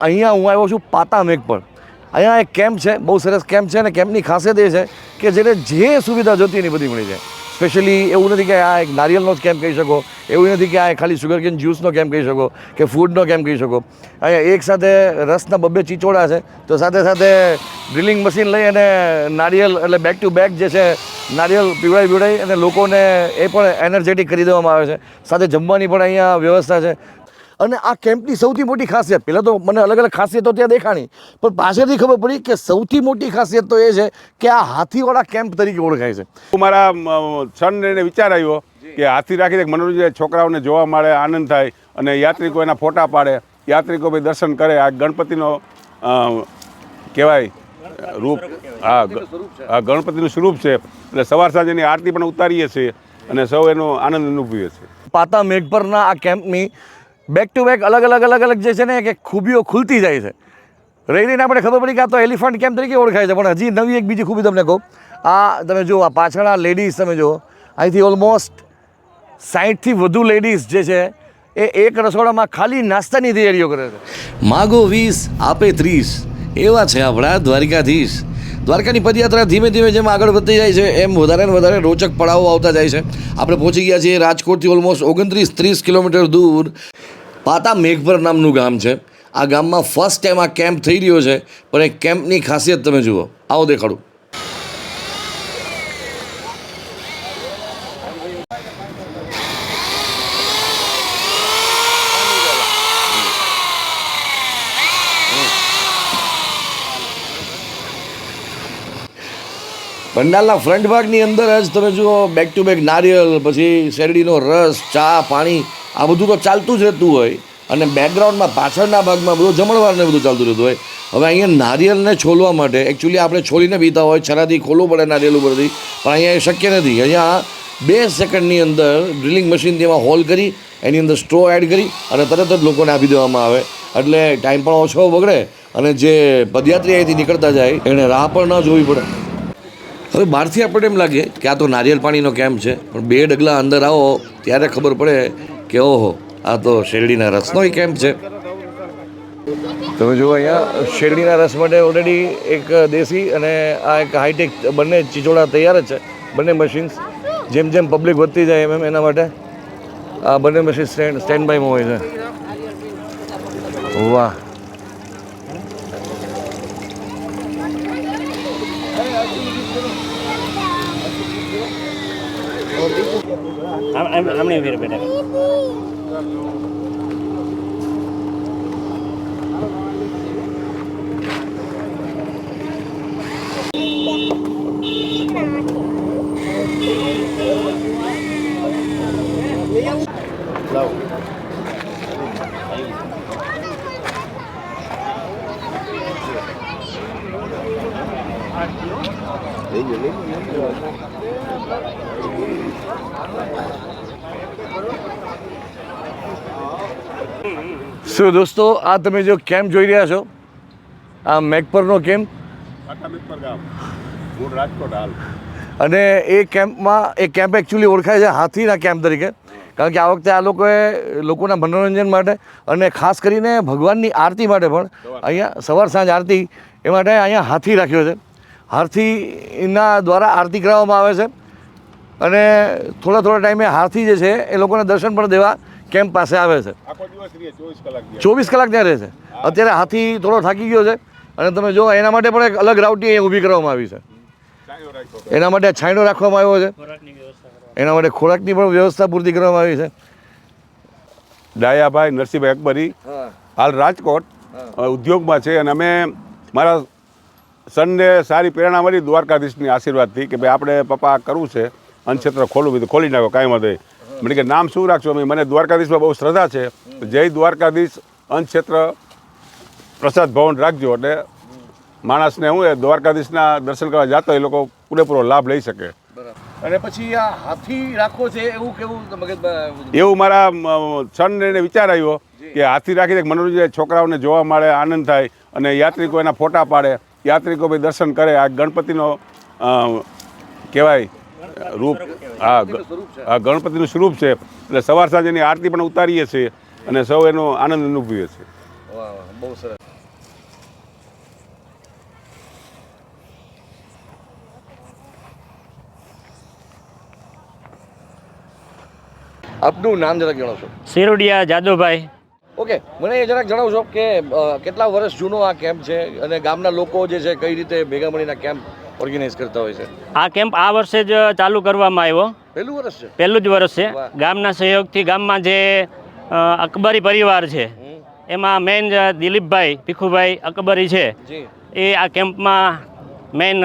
અહીંયા હું આવ્યો છું પાતા મેઘ પર. અહીંયા એક કેમ્પ છે, બહુ સરસ કેમ્પ છે અને કેમ્પની ખાસિયત એ છે કે જેને જે સુવિધા જોતી એની બધી મળી જાય. સ્પેશિયલી એવું નથી કે આ એક નારિયેલનો જ કેમ્પ કહી શકો, એવું નથી કે આ ખાલી સુગર કેન જ્યુસનો કેમ્પ કહી શકો કે ફૂડનો કેમ્પ કહી શકો. અહીંયા એક સાથે રસના બબ્બે ચીચોડા છે, તો સાથે સાથે ડ્રિલિંગ મશીન લઈ અને નારિયેલ, એટલે બેક ટુ બેક જે છે, નારિયેલ પીવડાવી પીવડાવી અને લોકોને એ પણ એનર્જેટિક કરી દેવામાં આવે છે. સાથે જમવાની પણ અહીંયા વ્યવસ્થા છે. અને આ કેમ્પની સૌથી મોટી ખાસિયત પહેલાં તો મને અલગ અલગ ખાસિયતો ત્યાં દેખાણી પણ પાછળથી ખબર પડી કે સૌથી મોટી ખાસિયત તો એ છે કે આ હાથીવાળા કેમ્પ તરીકે ઓળખાય છે. મારા સનને એને વિચાર આવ્યો કે હાથી રાખીને મનોરંજન છોકરાઓને જોવા મળે આનંદ થાય અને યાત્રિકો એના ફોટા પાડે યાત્રિકો ભાઈ દર્શન કરે આ ગણપતિનો કહેવાય રૂપ હા હા ગણપતિનું સ્વરૂપ છે. એટલે સવાર સાંજ એની આરતી પણ ઉતારીએ છીએ અને સૌ એનો આનંદ અનુભવીએ છીએ. પાતા મેઘપરના આ કેમ્પની બેક ટુ બેક અલગ અલગ અલગ અલગ જે છે ને કે ખૂબીઓ ખુલતી જાય છે. રહી રહીને આપણે ખબર પડી કે આ તો એલિફન્ટ કેમ તરીકે ઓળખાય છે, પણ હજી નવી એક બીજી ખૂબી તમને કહું. આ તમે જુઓ, આ પાછળ આ લેડીઝ તમે જુઓ, અહીંથી ઓલમોસ્ટ સાઠથી વધુ લેડીઝ જે છે, એ એક રસોડામાં ખાલી નાસ્તાની તૈયારીઓ કરે છે. માગો વીસ, આપે ત્રીસ, એવા છે આપણા દ્વારિકાધીશ. દ્વારકાની પદયાત્રા ધીમે ધીમે જેમ આગળ વધતી જાય છે, એમ વધારે ને વધારે રોચક પડાવો આવતા જાય છે. આપણે પહોંચી ગયા છીએ રાજકોટથી ઓલમોસ્ટ ઓગણત્રીસ, ત્રીસ કિલોમીટર દૂર. પાતા મેઘપર નામનું ગામ છે. આ ગામમાં ફર્સ્ટ ટાઈમ આ કેમ્પ થઈ રહ્યો છે. પણ એ કેમ્પની ખાસિયત તમે જુઓ. આવો દેખાડું. પંડાલના ફ્રન્ટ ભાગની અંદર જ તમે જુઓ બેક ટુ બેક નારિયેલ, પછી શેરડીનો રસ, ચા, પાણી આ બધું તો ચાલતું જ રહેતું હોય અને બેકગ્રાઉન્ડમાં પાછળના ભાગમાં બધું જમણવારને બધું ચાલતું રહેતું હોય. હવે અહીંયા નારિયેલને છોલવા માટે એકચ્યુઅલી આપણે છોલીને પીતા હોય, છરાથી ખોલવું પડે, નારિયેલ ઉપરથી પણ અહીંયા એ શક્ય નથી. અહીંયા બે સેકન્ડની અંદર ડ્રિલિંગ મશીનથી એમાં હોલ કરી, એની અંદર સ્ટ્રો એડ કરી અને તરત જ લોકોને આપી દેવામાં આવે. એટલે ટાઈમ પણ ઓછો બગડે અને જે પદયાત્રી અહીંથી નીકળતા જાય એણે રાહ પણ ન જોવી પડે. હવે બહારથી આપણને એમ લાગે કે આ તો નારિયેલ પાણીનો કેમ્પ છે, પણ બે ડગલા અંદર આવો, ત્યારે ખબર પડે કે ઓહો, આ તો શેરડીના રસનો કેમ્પ છે? તમે જુઓ અહીંયા, શેરડીના રસ માટે ઓલરેડી એક દેશી અને આ એક હાઈટેક બંને ચીચોડા તૈયાર જ છે. બંને મશીન્સ જેમ જેમ પબ્લિક વધતી જાય એમ એમ એના માટે આ બંને મશીન સ્ટેન્ડ સ્ટેન્ડ બાયમાં હોય છે. વાહ. I'm not even better. Để nhiều lúc શું દોસ્તો આ તમે જો કેમ્પ જોઈ રહ્યા છો? આ મેઘપરનો કેમ્પ રાજકોટ અને એ કેમ્પમાં એ કેમ્પ એકચ્યુઅલી ઓળખાય છે હાથીના કેમ્પ તરીકે. કારણ કે આ વખતે આ લોકોએ લોકોના મનોરંજન માટે અને ખાસ કરીને ભગવાનની આરતી માટે પણ અહીંયા સવાર સાંજ આરતી એ માટે અહીંયા હાથી રાખ્યો છે. હાથીના દ્વારા આરતી કરાવવામાં આવે છે. અને થોડા થોડા ટાઈમે હાથી જે છે એ લોકોને દર્શન પણ દેવા કેમ્પ પાસે આવે છે? આખો દિવસ રહીએ ચોવીસ કલાક ત્યાં. રહે છે. અત્યારે હાથી થોડો થાકી ગયો છે અને તમે જો એના માટે પણ એક અલગ રાઉટી અહીં ઊભી કરવામાં આવી છે. એના માટે છાંયડો રાખવામાં આવ્યો છે. ખોરાકની વ્યવસ્થા કરવા એના માટે ખોરાકની પણ વ્યવસ્થા પૂરતી કરવામાં આવી છે. ડાયાભાઈ નરસિંહભાઈ અકબરી હાલ રાજકોટ ઉદ્યોગમાં છે અને અમે મારા સનને સારી પ્રેરણા મળી દ્વારકાધીશની આશીર્વાદથી કે ભાઈ આપણે પપ્પા કરવું છે અન્નક્ષેત્ર ખોલવું બીજું ખોલી નાખો કાંઈ વાંધો મને કે નામ શું રાખશો? અમે મને દ્વારકાધીશમાં બહુ શ્રદ્ધા છે. જય દ્વારકાધીશ અન્નક્ષેત્ર પ્રસાદ ભવન રાખજો. એટલે માણસને હું એ દ્વારકાધીશના દર્શન કરવા જતા હોય એ લોકો પૂરેપૂરો લાભ લઈ શકે. અને પછી આ હાથી રાખવો છે એવું કેવું એવું મારા સનને વિચાર આવ્યો કે હાથી રાખીને મનોરંજન છોકરાઓને જોવા મળે આનંદ થાય અને યાત્રિકો એના ફોટા પાડે. યાત્રિકો ભાઈ દર્શન કરે. આ ગણપતિનો કહેવાય રૂપ હા હા ગણપતિનું સ્વરૂપ છે. એટલે સવાર સાંજ એની આરતી પણ ઉતારીએ છીએ અને સૌ એનો આનંદ અનુભવીએ છીએ. બહુ સરસ. આપનું નામ જરાક જણાવશો. શેરોડિયા જાદવભાઈ. ઓકે મને એ જરાક જણાવશો કે કેટલા વર્ષ જૂનો આ કેમ્પ છે અને ગામના લોકો જે છે કઈ રીતે ભેગા મળીને કેમ્પ ઓર્ગેનાઇઝ કરતા હોય છે. આ કેમ્પ આ વર્ષે જ ચાલુ કરવામાં આવ્યો. પહેલું વર્ષ છે? પહેલું જ વર્ષ છે. ગામના સહયોગથી ગામમાં જે અકબરી પરિવાર છે એમાં મેઇન દિલીપભાઈ ભીખુભાઈ અકબરી છે. એ આ કેમ્પમાં મેઇન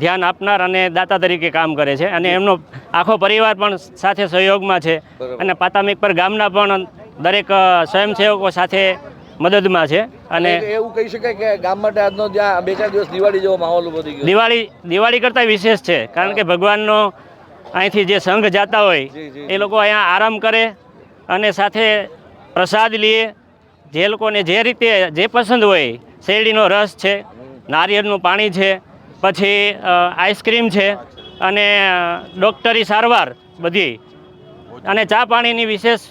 ધ્યાન આપનાર અને દાતા તરીકે કામ કરે છે અને એમનો આખો પરિવાર પણ સાથે સહયોગમાં છે. અને પાતામિક પર ગામના પણ દરેક સ્વયંસેવકો સાથે મદદમાં છે. અને એવું કહી શકાય કે ગામ માટે આજનો જ્યાં બે ચાર દિવસ દિવાળી જેવો માહોલ ઊભો થઈ ગયો. દિવાળી દિવાળી કરતાં વિશેષ છે કારણ કે ભગવાનનો અહીંથી જે સંઘ જાતા હોય એ લોકો અહીંયા આરામ કરે અને સાથે પ્રસાદ લે જે લોકોને જે રીતે જે પસંદ હોય શેરડીનો રસ છે નારિયેળનું પાણી છે પછી આઈસ્ક્રીમ છે અને ડૉક્ટરી સારવાર બધી અને ચા પાણીની વિશેષ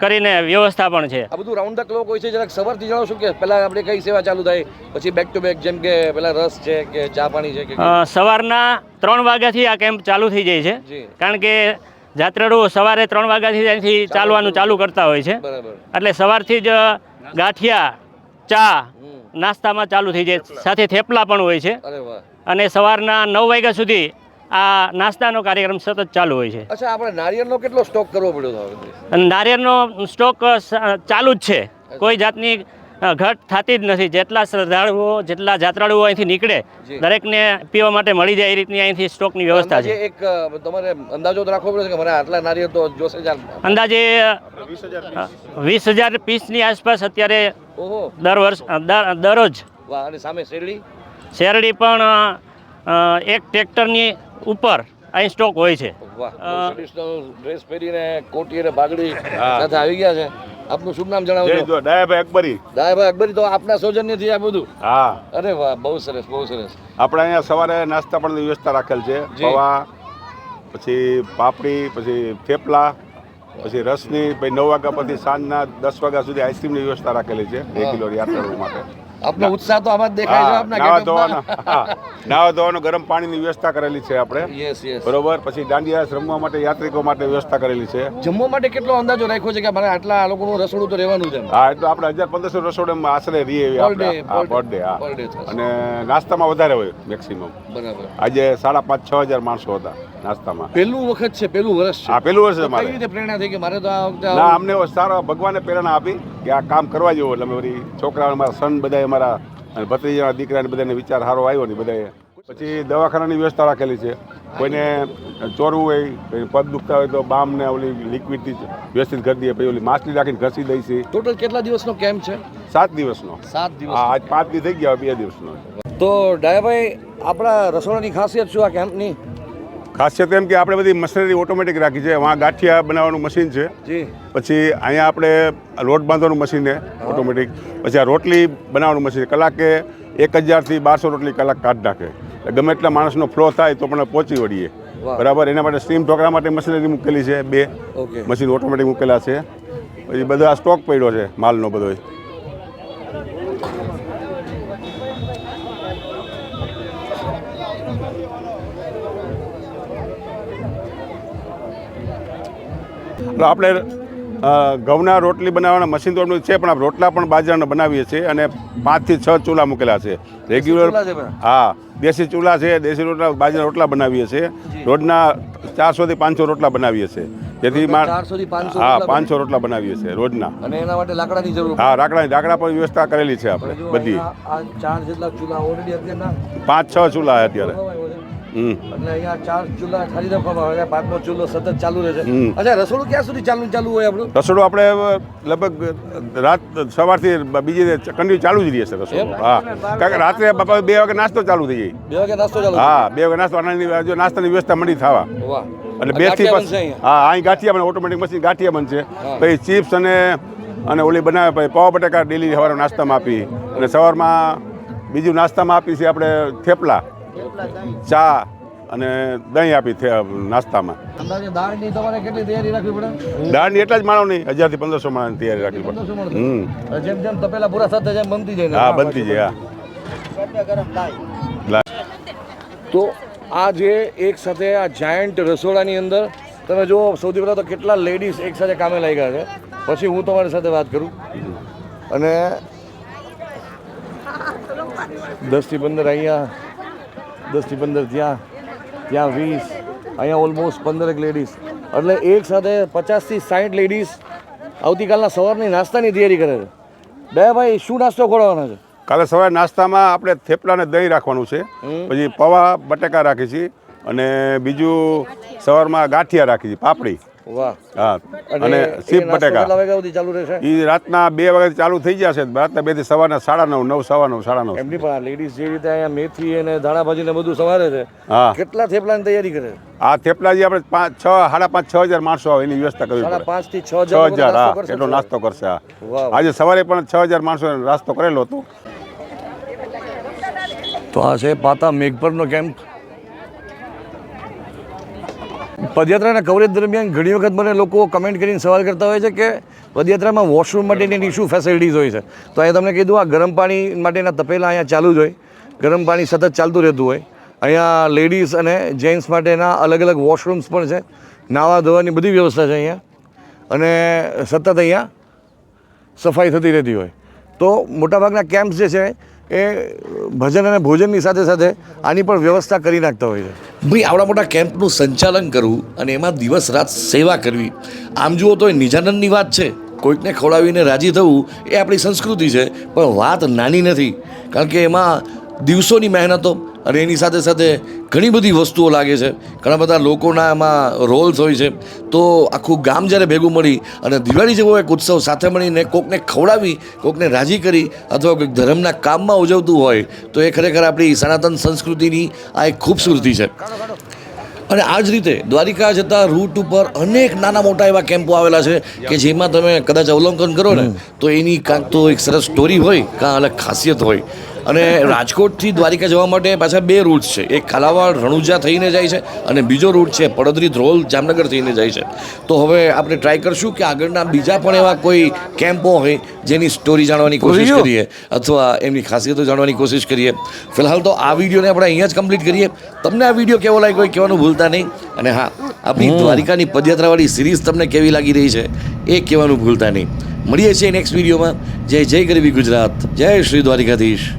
કરીને વ્યવસ્થા પણ છે. આ બધું રાઉન્ડ ધ ક્લોક હોય છે જરાક સવારથી જણાવશો કે પહેલા આપણે કઈ સેવા ચાલુ થાય પછી બેક ટુ બેક જેમ કે પેલા રસ છે કે ચા પાણી છે કે સવારના ત્રણ વાગ્યાથી આ કેમ્પ ચાલુ થઈ જાય છે. કારણ કે જાત્રાળુ સવારે ત્રણ વાગ્યાથી ત્યાંથી ચાલવાનું ચાલુ કરતા હોય છે. એટલે સવારથી જ ગાંઠિયા ચા નાસ્તામાં ચાલુ થઈ જાય. સાથે થેપલા પણ હોય છે. અને સવારના નવ વાગ્યા સુધી આ નાસ્તાનો કાર્યક્રમ સતત ચાલુ હોય છે. અચ્છા આપણે નારિયેળનો કેટલો સ્ટોક કરવો પડ્યો હતો નારિયેળનો સ્ટોક ચાલુ જ છે. કોઈ જાતની ઘટ થતી જ નથી. જેટલા શ્રદ્ધાળુઓ જેટલા જાત્રાળુઓ અહીંથી નીકળે દરેકને પીવા માટે મળી જાય એ રીતની અહીંથી સ્ટોકની વ્યવસ્થા છે. એક તમારે અંદાજો રાખવો પડે કે મને આટલા નારિયેળ તો જોશે અંદાજે વીસ હજાર પીસની આસપાસ અત્યારે દર વર્ષ દરરોજ. અને સામે શેરડી? શેરડી પણ એક ટ્રેક્ટરની ઉપર અહીં સ્ટોક હોય છે. ડ્રેસ પહેરીને કોટી અને બાગડી સાથે આવી ગયા છે. આપનું શુભ નામ જણાવજો? ડાયાભાઈ અકબરી. દાયાભાઈ અકબરી તો આપના સૌજન્યથી આ બધું? હા. અરે વાહ બહુ સરસ બહુ સરસ. આપણે અહીંયા સવારે નાસ્તા પણ વ્યવસ્થા રાખેલ છે. પૌવા પછી પાપડી પછી થેપલા પછી રસની પછી નવ વાગ્યા પછી સાંજના દસ વાગ્યા સુધી આઈસ્ક્રીમની વ્યવસ્થા રાખેલી છે. બે કિલો યાત્રા માટે. આપનો ઉત્સાહ તો આમાં દેખાય છે આપના નાવા ધોવાનો. નાવા ધોવાનું ગરમ પાણીની વ્યવસ્થા કરેલી છે આપણે. યસ યસ બરોબર? પછી દાંડિયા રમવા માટે યાત્રિકો માટે વ્યવસ્થા કરેલી છે. જમવા માટે કેટલો અંદાજો રાખ્યો છે કે મારે આટલા આ લોકોનું રસોડું તો રહેવાનું છે એમ. હા એટલે આપણે હજાર પંદરસો રસોડામાં આશરે રહીએ આપણે. પર ડે હા. અને નાસ્તામાં વધારે હોય મેક્સિમમ બરાબર. આજે સાડા પાંચ છ હજાર માણસો હતા. નાસ્તામાં. પહેલું વખત છે પહેલું વર્ષ છે. હા પેલું વર્ષ છે મારે કઈ રીતે પ્રેરણા થઈ કે મારે તો આ વખતે ના અમને સારા ભગવાને પ્રેરણા આપી કે આ કામ કરવા જેવું એટલે વળી છોકરાઓ મારા સન બધા અમારા અને ભત્રીજાના દીકરાને બધાને વિચાર સારો આવ્યો ને બધાએ. પછી દવાખાનાની વ્યવસ્થા રાખેલી છે. કોઈને ચોરવું હોય પગ દુખતા હોય તો બામ ને ઓલી લિક્વિડથી વ્યવસ્થિત કરી દઈએ પછી ઓલી માછલી રાખીને ઘસી દઈ છે. ટોટલ કેટલા દિવસનો કેમ્પ છે? સાત દિવસનો. સાત હા આજ પાંચ દિવસ થઈ ગયા બે દિવસનો. તો ડાયાભાઈ આપણા રસોડાની ખાસિયત શું આ કેમ્પની ખાસિયત એમ કે આપણે બધી મશીનરી ઓટોમેટિક રાખી છે. વાં ગાંઠિયા બનાવવાનું મશીન છે. પછી અહીંયા આપણે લોટ બાંધવાનું મશીન છે ઓટોમેટિક પછી આ રોટલી બનાવવાનું મશીન કલાકે એક હજારથી બારસો રોટલી કલાક કાઢ નાખે. એટલે ગમે એટલા માણસનો ફ્લો થાય તો પણ પહોંચી વળીએ. બરાબર? એના માટે સ્ટીમ ઢોકળા માટે મશીનરી મૂકેલી છે બે મશીન ઓટોમેટિક મૂકેલા છે. પછી બધા સ્ટોક પડ્યો છે માલનો બધો. એટલે આપણે ઘઉંના રોટલી બનાવવાના મશીન તો છે પણ આપણે રોટલા પણ બાજરાના બનાવીએ છીએ અને પાંચથી છ ચૂલા મૂકેલા છે. રેગ્યુલર? હા દેશી ચૂલા છે દેશી રોટલા બાજરાના રોટલા બનાવીએ છીએ. રોજના ચારસોથી પાંચસો રોટલા બનાવીએ છીએ. જેથી માણ- 400 થી 500 હા પાંચસો રોટલા બનાવીએ છીએ રોજના. અને એના માટે લાકડાની જરૂર હા લાકડાની લાકડા પણ વ્યવસ્થા કરેલી છે આપણે બધી. પાંચ છ ચૂલા અત્યારે. એટલે અહીંયા ચાર ચૂલા આવે. પાંચમો ચૂલો સતત ચાલુ રહે છે. અચ્છા રસોડું ક્યાં સુધી ચાલુ ચાલુ હોય આપણું? રસોડું આપણે લગભગ રાત સવારથી બીજી કન્ટિન્યુ ચાલુ જ રહીએ છે રસોડું. હા. કારણ કે રાત્રે બાપા બે વાગે નાસ્તો ચાલુ થઈ જાય. બે વાગે નાસ્તો ચાલુ હા બે વાગે નાસ્તો આનાની જો નાસ્તાની વ્યવસ્થા મળી થવા. એટલે બેથી પછી હા અહીં ગાંઠિયા બને ઓટોમેટિક મશીન ગાંઠિયા બનશે. પછી ચિપ્સ અને અને ઓલી બનાવે પછી પાવ બટાકા ડેલી સવારે નાસ્તામાં આપી. અને સવારમાં બીજું નાસ્તામાં આપી છે આપણે થેપલા. ચા અને દહીં આપી નાસ્તામાં. અંદાજે દાળની કેટલી તૈયારી રાખવી પડે? દાળની એટલા જ માણો નહીં હજારથી પંદરસો માણસની તૈયારી રાખવી પડે. હમ. જેમ જેમ તપેલા પૂરા થતા જેમ બનતી જાય હા બનતી જાય હા. તો આ જે એક સાથે આ જાયન્ટ રસોડાની અંદર તમે જુઓ સૌથી પહેલાં તો કેટલા લેડીઝ એક સાથે કામે લાગ્યા છે. પછી હું તમારી સાથે વાત કરું. અને દસથી પંદર અહીંયા દસથી પંદર ત્યાં ત્યાં વીસ અહીંયા ઓલમોસ્ટ પંદરેક લેડીઝ એટલે એક સાથે પચાસથી સાઠ લેડીઝ આવતીકાલના સવારની નાસ્તાની તૈયારી કરે છે. બે ભાઈ શું નાસ્તો ખોડાવવાનો છે? કાલે સવારે નાસ્તામાં આપણે થેપલાને દહીં રાખવાનું છે. પછી પૌવા બટેકા રાખી છીએ અને બીજું સવારમાં ગાંઠિયા રાખી છીએ પાપડી. વાહ. અને સીપ બટેકા. ચાલુ રહેશે? એ રાતના બે વાગે ચાલુ થઈ જશે રાતના બેથી સવારના સાડા નવ નવ સવા નવ સાડા નવ. એમની પણ લેડીઝ જે રીતે અહીંયા મેથી અને ધાણા ભાજી ને બધું સવારે છે હા. કેટલા થેપલાની તૈયારી કરે? છે આ થેપલાજી આપણે પાંચ છ સાડા પાંચ છ હજાર માણસો આવે એની વ્યવસ્થા કરવી પડે. પાંચથી છ છ હજાર હજાર હા એટલો નાસ્તો કરશે હા. આજે સવારે પણ છ હજાર માણસો નાસ્તો કરેલો હતો. તો આ છે પાતા મેઘપરનો કેમ્પ પદયાત્રાના કવરેજ દરમિયાન ઘણી વખત મને લોકો કમેન્ટ કરીને સવાલ કરતા હોય છે કે પદયાત્રામાં વોશરૂમ માટેની શું ફેસિલિટીઝ હોય છે? તો અહીંયા તમને કીધું, આ ગરમ પાણી માટેના તપેલા અહીંયા ચાલુ જ હોય. ગરમ પાણી સતત ચાલતું રહેતું હોય. અહીંયા લેડીઝ અને જેન્ટ્સ માટેના અલગ અલગ વોશરૂમ્સ પણ છે. નાવા ધોવાની બધી વ્યવસ્થા છે અહીંયા. અને સતત અહીંયા સફાઈ થતી રહેતી હોય. તો મોટાભાગના કેમ્પ્સ જે છે એ ભજન અને ભોજનની સાથે સાથે આની પણ વ્યવસ્થા કરી નાખતા હોય છે. ભાઈ, આવડા મોટા કેમ્પનું સંચાલન કરવું અને એમાં દિવસ રાત સેવા કરવી, આમ જુઓ તો એ નિજાનંદની વાત છે. કોઈકને ખવડાવીને રાજી થવું એ આપણી સંસ્કૃતિ છે, પણ વાત નાની નથી. કારણ કે એમાં દિવસોની મહેનતો અને એની સાથે સાથે ઘણી બધી વસ્તુઓ લાગે છે. ઘણા બધા લોકોના એમાં રોલ્સ હોય છે. તો આખું ગામ જ્યારે ભેગું મળી અને દિવાળી જેવો એક ઉત્સવ સાથે મળીને કોકને ખવડાવી કોકને રાજી કરી અથવા કોઈક ધર્મના કામમાં ઉજવતું હોય તો એ ખરેખર આપણી સનાતન સંસ્કૃતિની આ એક ખૂબસૂરતી છે. અને આ જ રીતે દ્વારિકા જતા રૂટ ઉપર અનેક નાના મોટા એવા કેમ્પો આવેલા છે કે જેમાં તમે કદાચ અવલોકન કરો ને તો એની કાંક તો એક સરસ સ્ટોરી હોય કાં અલગ ખાસિયત હોય. અને રાજકોટથી દ્વારિકા જવા માટે પાછા બે રૂટ છે. એક ખાલાવાડ રણુજા થઈને જાય છે અને બીજો રૂટ છે પડદરી ધ્રોલ જામનગર થઈને જાય છે. તો હવે આપણે ટ્રાય કરશું કે આગળના બીજા પણ એવા કોઈ કેમ્પો હોય જેની સ્ટોરી જાણવાની કોશિશ કરીએ અથવા એમની ખાસિયતો જાણવાની કોશિશ કરીએ. ફિલહાલ તો આ વિડીયોને આપણે અહીંયા જ કમ્પ્લીટ કરીએ. તમને આ વીડિયો કેવો લાગ્યો એ કહેવાનું ભૂલતા નહીં. અને હા આપણી દ્વારિકાની પદયાત્રાવાળી સિરીઝ તમને કેવી લાગી રહી છે એ કહેવાનું ભૂલતા નહીં. મળીએ છીએ નેક્સ્ટ વિડીયોમાં. જય જય ગરવી ગુજરાત. જય શ્રી દ્વારિકાધીશ.